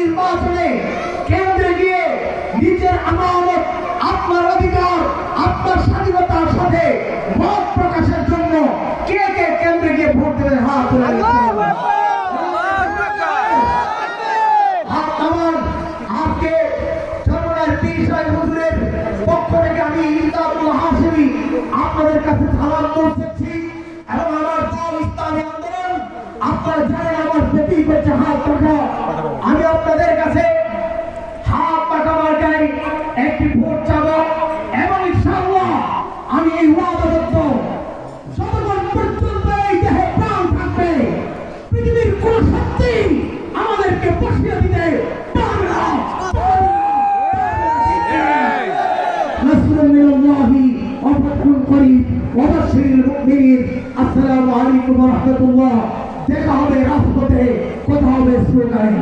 নির্বাচনে কেন্দ্রে গিয়ে নিজের আমানত আপনার অধিকার আপনার স্বাধীনতার সাথে মত প্রকাশের জন্য কে কে কেন্দ্রে গিয়ে ভোট দেবেন হাত আজকে হুজুরের পক্ষ থেকে আমি হাসিমি আপনাদের কাছে সালাম পৌঁছেছি এবং আমার দল ইসলামী আন্দোলন আপনারা জানেন আমার হাত আমি বাশিরুল মুমিন আসসালামু আলাইকুম ওয়া রাহমাতুল্লাহ। দেখা হবে রাস্তাতে কথা হবে স্লোগানে